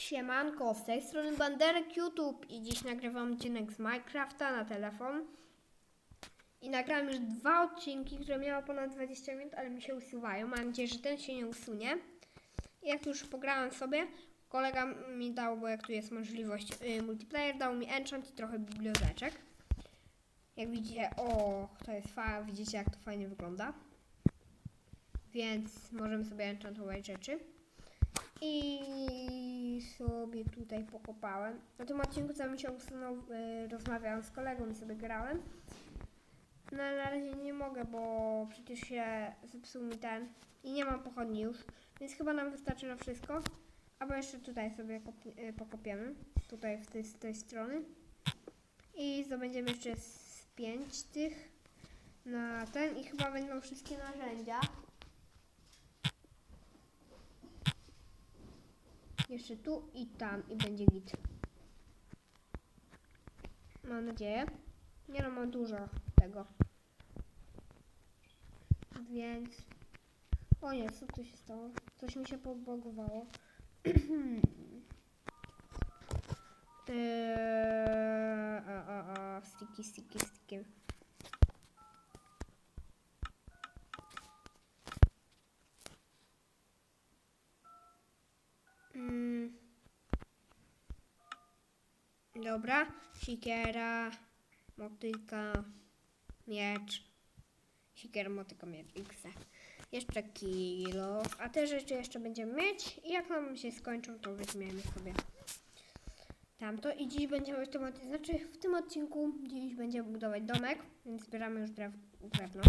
Siemanko, z tej strony Banderek YouTube i dziś nagrywam odcinek z Minecrafta na telefon. I nagrałem już dwa odcinki, które miały ponad 20 minut, ale mi się usuwają. Mam nadzieję, że ten się nie usunie. I jak już pograłem sobie, kolega mi dał, bo jak tu jest możliwość y, multiplayer, dał mi enchant i trochę biblioteczek. Jak widzicie, o, to jest fa, widzicie jak to fajnie wygląda. Więc możemy sobie enchantować rzeczy. I sobie tutaj pokopałem. Na tym odcinku mi się y, rozmawiałem z kolegą i sobie grałem. No na razie nie mogę, bo przecież się zepsuł mi ten i nie mam pochodni już, więc chyba nam wystarczy na wszystko. Albo jeszcze tutaj sobie y, pokopiemy, tutaj w tej, z tej strony. I zdobędziemy jeszcze z pięć tych na ten i chyba będą wszystkie narzędzia. Jeszcze tu i tam i będzie git. Mam nadzieję. Nie no, mam dużo tego. Więc... O nie, co tu się stało? Coś mi się pobogowało. eee, a, a, a, sticky, sticky, sticky. Mm. Dobra, sikiera, motyka, miecz, sikiera, motyka, miecz, x. Jeszcze kilo, a te rzeczy jeszcze będziemy mieć i jak nam się skończą, to weźmiemy sobie tamto i dziś będziemy w tym odcinku, znaczy w tym odcinku dziś będziemy budować domek, więc zbieramy już drew, drewno.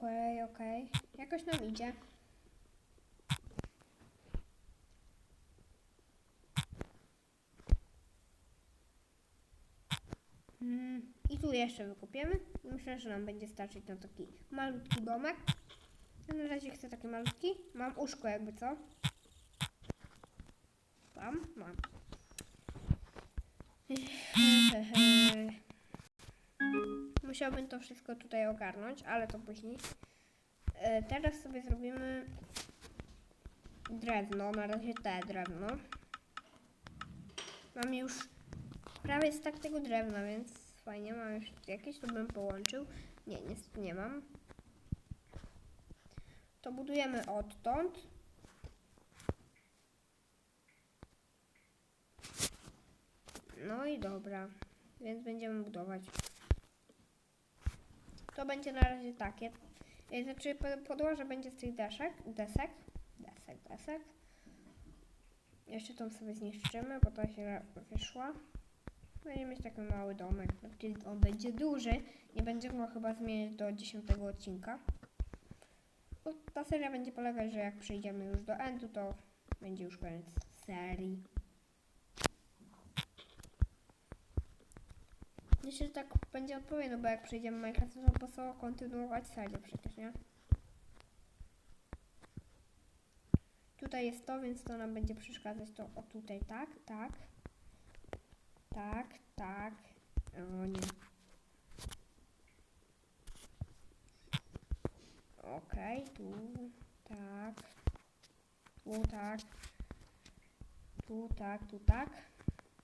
Okej, okej. Jakoś nam idzie. Mm, I tu jeszcze wykupiemy. Myślę, że nam będzie starczyć na taki malutki domek. Ja na razie chcę taki malutki. Mam uszko jakby co. Mam? Mam. Musiałbym to wszystko tutaj ogarnąć, ale to później. E, teraz sobie zrobimy drewno, na razie te drewno. Mam już prawie stak tego drewna, więc fajnie, mam już jakieś, to bym połączył. Nie, niestety nie mam. To budujemy odtąd. No i dobra, więc będziemy budować. To będzie na razie takie. E, Znaczy po- podłoże będzie z tych desek, desek, desek, desek. Jeszcze tą sobie zniszczymy, bo to się wyszła. Będziemy mieć taki mały domek. Znaczy on będzie duży. Nie będzie go chyba zmienić do 10 odcinka. Bo ta seria będzie polegać, że jak przyjdziemy już do endu, to będzie już koniec serii. Myślę, że tak będzie odpowiednio, bo jak przejdziemy Minecraft, to po co kontynuować serię przecież, nie? Tutaj jest to, więc to nam będzie przeszkadzać. To o tutaj, tak, tak. Tak, tak. O nie. Okej, tu, tak. Tu, tak. Tu, tak, tu, tak.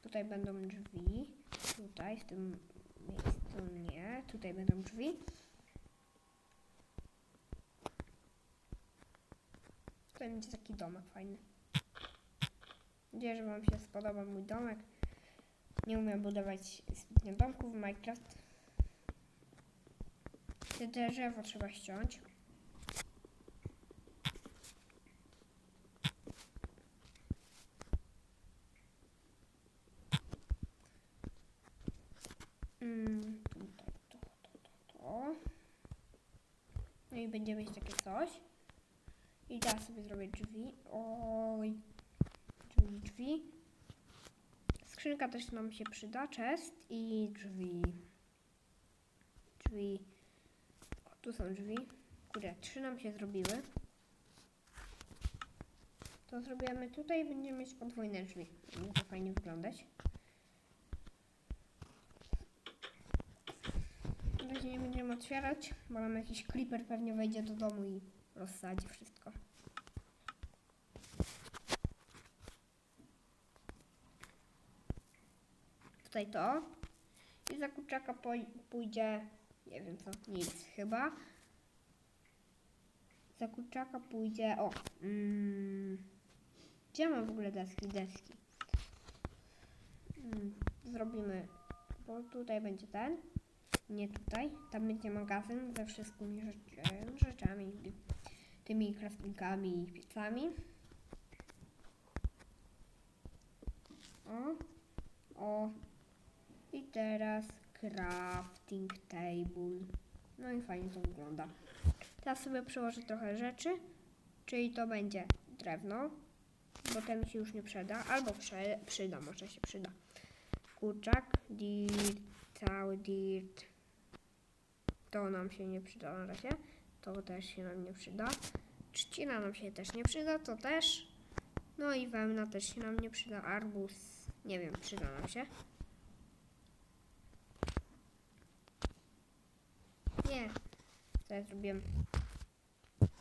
Tutaj będą drzwi. Tutaj, w tym miejscu nie. Tutaj będą drzwi. Tutaj będzie taki domek fajny. Nadzieję, że Wam się spodoba mój domek. Nie umiem budować zbytnio domków w Minecraft. Te drzewo trzeba ściąć. To, to, to, to. No i będziemy mieć takie coś. I teraz sobie zrobię drzwi. Oj. Drzwi, drzwi. Skrzynka też nam się przyda. Chest i drzwi. Drzwi. O, tu są drzwi. Kurde, trzy nam się zrobiły. To zrobimy tutaj będziemy mieć podwójne drzwi. Będzie to fajnie wyglądać. Razie nie będziemy otwierać, bo nam jakiś creeper pewnie wejdzie do domu i rozsadzi wszystko. Tutaj to. I za kurczaka pójdzie, nie wiem co, nic chyba. Za kurczaka pójdzie, o, mm, gdzie mam w ogóle deski, deski. Mm, zrobimy, bo tutaj będzie ten, nie tutaj, tam będzie magazyn ze wszystkimi e, rzeczami, tymi craftingami i piecami. O, o, i teraz crafting table. No i fajnie to wygląda. Teraz sobie przełożę trochę rzeczy, czyli to będzie drewno, bo ten się już nie przyda, albo prze, przyda, może się przyda. Kurczak, dirt, cały dirt. To nam się nie przyda na razie. To też się nam nie przyda. Trzcina nam się też nie przyda, to też. No i wełna też się nam nie przyda. Arbuz, nie wiem, przyda nam się. Nie, co ja zrobiłem?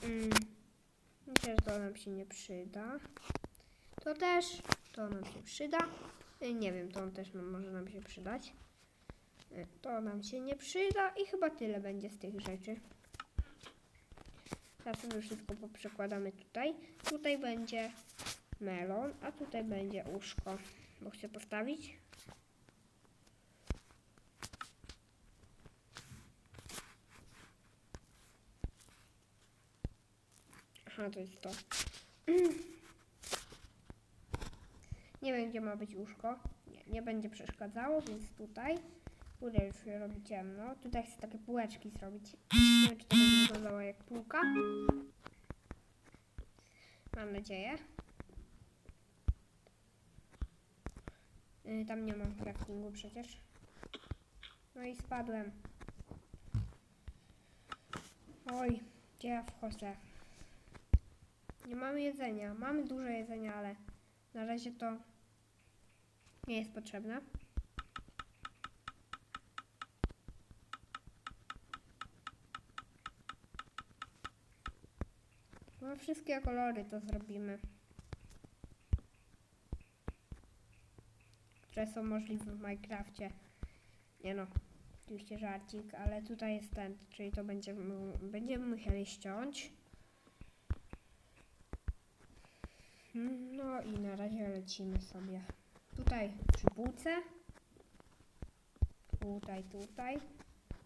Mm, myślę, że to nam się nie przyda. To też, to nam się przyda. Y, Nie wiem, to też może nam się przydać. To nam się nie przyda i chyba tyle będzie z tych rzeczy. Teraz sobie wszystko poprzekładamy tutaj. Tutaj będzie melon, a tutaj będzie łóżko. Bo chcę postawić. Aha, to jest to. Nie wiem, gdzie ma być łóżko. Nie, nie będzie przeszkadzało, więc tutaj. Tutaj już się robi ciemno. Tutaj chcę takie półeczki zrobić. Nie wiem, czy to będzie wyglądało jak półka. Mam nadzieję. Yy, tam nie mam craftingu przecież. No i spadłem. Oj, gdzie ja wchodzę? Nie mamy jedzenia. Mamy dużo jedzenia, ale na razie to nie jest potrzebne. Wszystkie kolory to zrobimy. Które są możliwe w Minecrafcie. Nie no, oczywiście żarcik, ale tutaj jest ten, czyli to będziemy, będziemy musieli ściąć. No i na razie lecimy sobie tutaj przy półce. Tutaj, tutaj.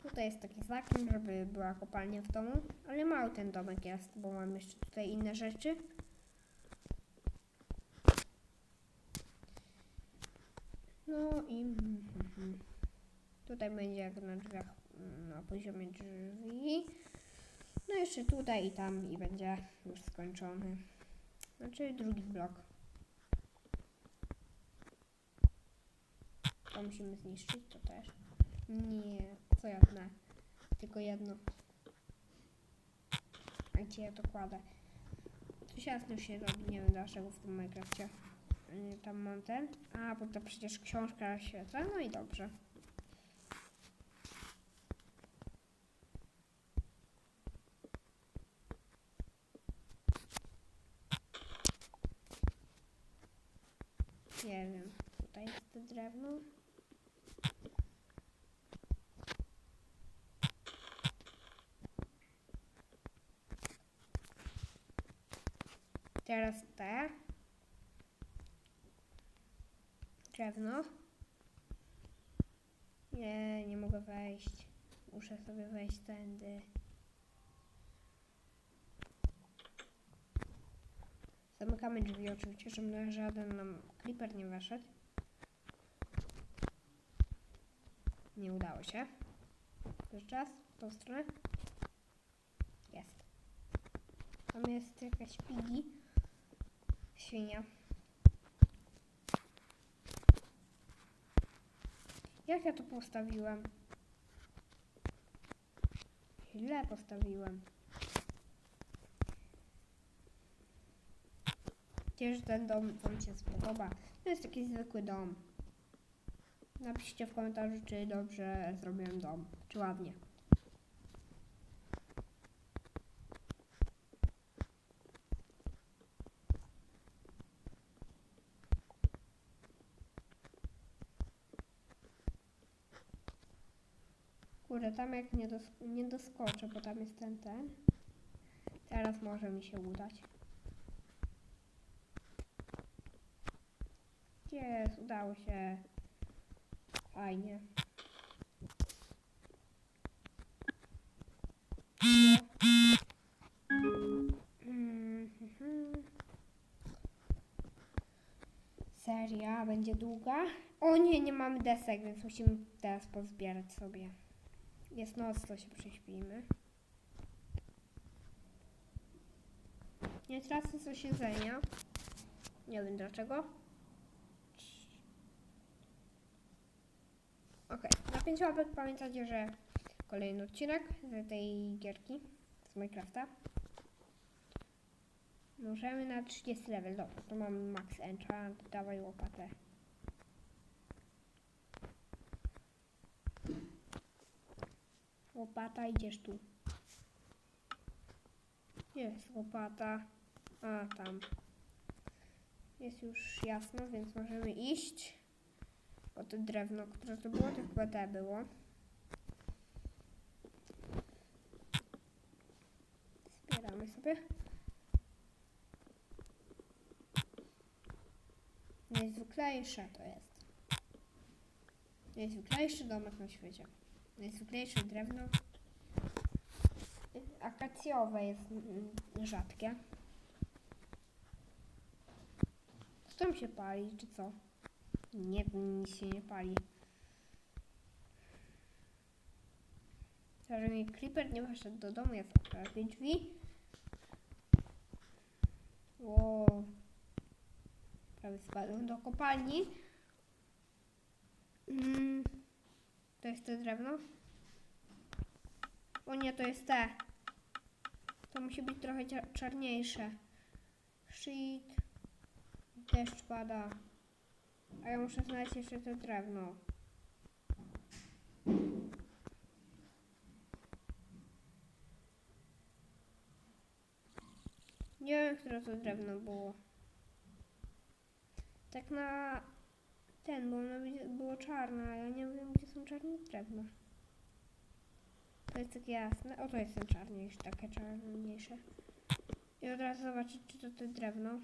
Tutaj jest taki zakręt, żeby była kopalnia w domu, ale mały ten domek jest, bo mam jeszcze tutaj inne rzeczy. No i mhm. tutaj będzie jak na drzwiach, mm, na poziomie drzwi. No jeszcze tutaj i tam i będzie już skończony. Znaczy drugi blok. To musimy zniszczyć, to też. Nie, co jedne. Tylko jedno. A gdzie ja to kładę? Coś jasno się robi, nie wiem dlaczego w tym Minecrafcie. Yy, Tam mam ten. A, bo to przecież książka świetla, no i dobrze. Nie wiem, tutaj jest to drewno. Teraz te. Drewno. Nie, nie mogę wejść. Muszę sobie wejść tędy. Zamykamy drzwi oczywiście, żeby na żaden nam creeper nie weszedł. Nie udało się. Jeszcze raz, w tą stronę. Jest. Tam jest jakaś pigi. Świnia. Jak ja to postawiłem? Źle postawiłem. Przecież ten dom wam się spodoba. To jest taki zwykły dom. Napiszcie w komentarzu, czy dobrze zrobiłem dom. Czy ładnie. Kurde, tam jak nie, nie doskoczę, bo tam jest ten, ten. Teraz może mi się udać. Jest, udało się. Fajnie. Mhm. Seria będzie długa. O nie, nie mamy desek, więc musimy teraz pozbierać sobie. Jest noc, to się prześpimy. Nie tracę coś jedzenia. Nie wiem dlaczego. Okej, na pięć łapek pamiętajcie, że kolejny odcinek z tej gierki z Minecrafta. Możemy na 30 level. Dobra, to mamy max enchant. Dawaj łopatę. Łopata, idziesz tu. Jest łopata. A, tam. Jest już jasno, więc możemy iść. O to drewno, które to było, to chyba te było. Zbieramy sobie. Najzwyklejsze to jest. Najzwyklejszy domek na świecie. Najzwyklejsze drewno. Akacjowe jest mm, rzadkie. Co tam się pali, czy co? Nie, nic się nie pali. Że mi creeper nie wyszedł do domu, ja otwieram drzwi. Wow. Prawie spadłem do kopalni. Mm. To jest to drewno? O nie, to jest te. To musi być trochę czarniejsze. Shit. Deszcz pada. A ja muszę znaleźć jeszcze to drewno. Nie wiem, które to drewno było. Tak na ten, bo ono by- było czarne, a ja nie wiem, gdzie są czarne drewna. To jest takie jasne. O, to jest ten czarniejszy, takie czarniejsze. I od razu zobaczyć, czy to to drewno.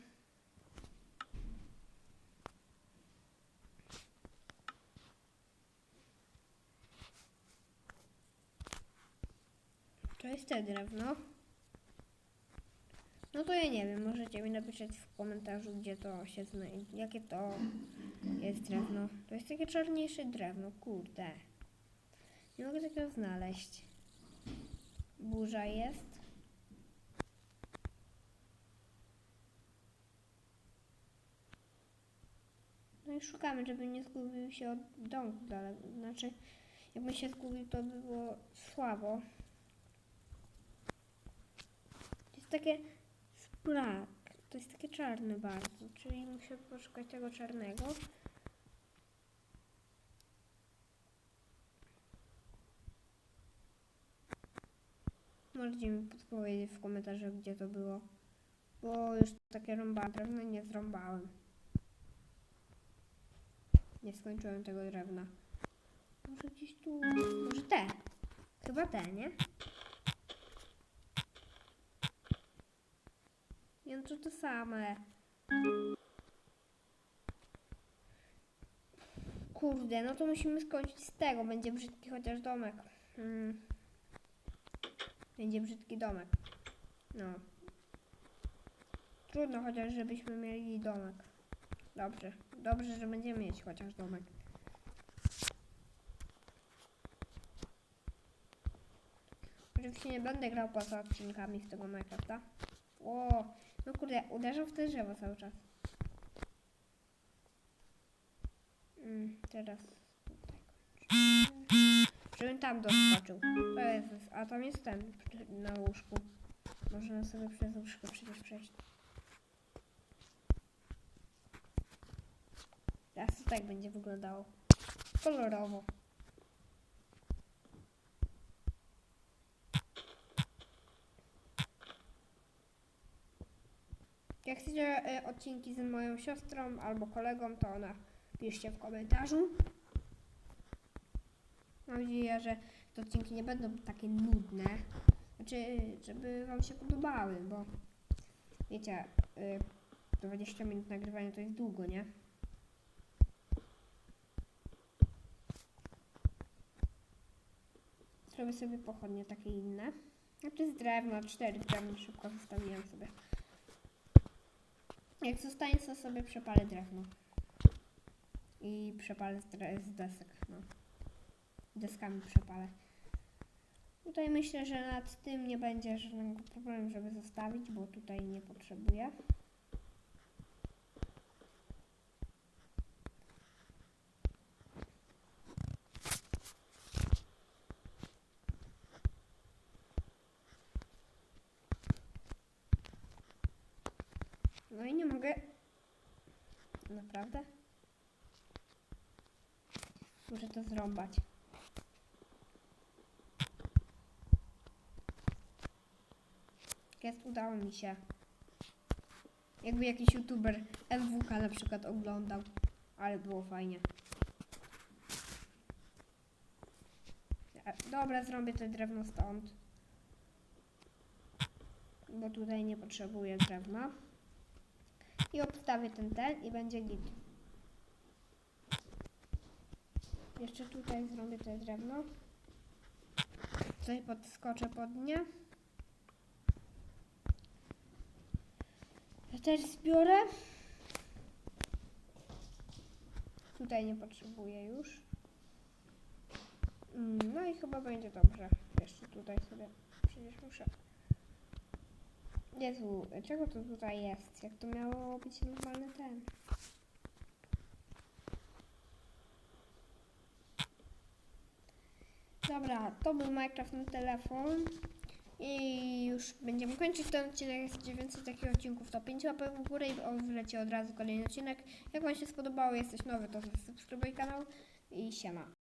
To jest te drewno. No to ja nie wiem, możecie mi napisać w komentarzu, gdzie to się znajdzie, jakie to jest drewno. To jest takie czarniejsze drewno, kurde. Nie mogę takiego znaleźć. Burza jest. No i szukamy, żeby nie zgubił się od domku dalej. Znaczy, jakby się zgubił, to by było słabo. To jest takie sprak. To jest takie czarne bardzo, czyli muszę poszukać tego czarnego. Możecie mi podpowiedzieć w komentarzach, gdzie to było. Bo już takie rąbałem drewno nie zrąbałem. Nie skończyłem tego drewna. Może gdzieś tu. Może te. Chyba te, nie? Nie, to to same. Kurde, no to musimy skończyć z tego. Będzie brzydki chociaż domek. Hmm. Będzie brzydki domek. No. Trudno chociaż, żebyśmy mieli domek. Dobrze. Dobrze, że będziemy mieć chociaż domek. Oczywiście nie będę grał poza odcinkami z tego Minecrafta. O, no kurde, uderzał w te drzewo cały czas. Mm, teraz tutaj. Żebym tam doskoczył. To jest, a tam jest ten na łóżku. Można sobie przez łóżko przecież przejść. Teraz to tak będzie wyglądało. Kolorowo. Jak chcecie y, odcinki z moją siostrą albo kolegą, to ona piszcie w komentarzu. Mam nadzieję, że te odcinki nie będą takie nudne. Znaczy, żeby Wam się podobały, bo wiecie, y, 20 minut nagrywania to jest długo, nie? Zrobię sobie pochodnie takie inne. Znaczy z drewna, cztery drewna szybko zostawiłem sobie. Jak zostanie, to sobie przepalę drewno. I przepalę z, desek, no. Deskami przepalę. Tutaj myślę, że nad tym nie będzie żadnego problemu, żeby zostawić, bo tutaj nie potrzebuję. No i nie mogę. Naprawdę? Muszę to zrąbać. Jest, udało mi się. Jakby jakiś youtuber MWK na przykład oglądał. Ale było fajnie. E, Dobra, zrobię to drewno stąd. Bo tutaj nie potrzebuję drewna. I obstawię ten ten i będzie git. Jeszcze tutaj zrobię to drewno. Tutaj podskoczę pod nie. Też zbiorę. Tutaj nie potrzebuję już. Mm, No i chyba będzie dobrze. Jeszcze tutaj sobie przecież muszę. Jezu, czego to tutaj jest? Jak to miało być normalny ten? Dobra, to był Minecraft na telefon. I już będziemy kończyć ten odcinek. Jest 900 takich odcinków, to 5 łapek w górę i on wleci od razu kolejny odcinek. Jak Wam się spodobało, jesteś nowy, to subskrybuj kanał i siema.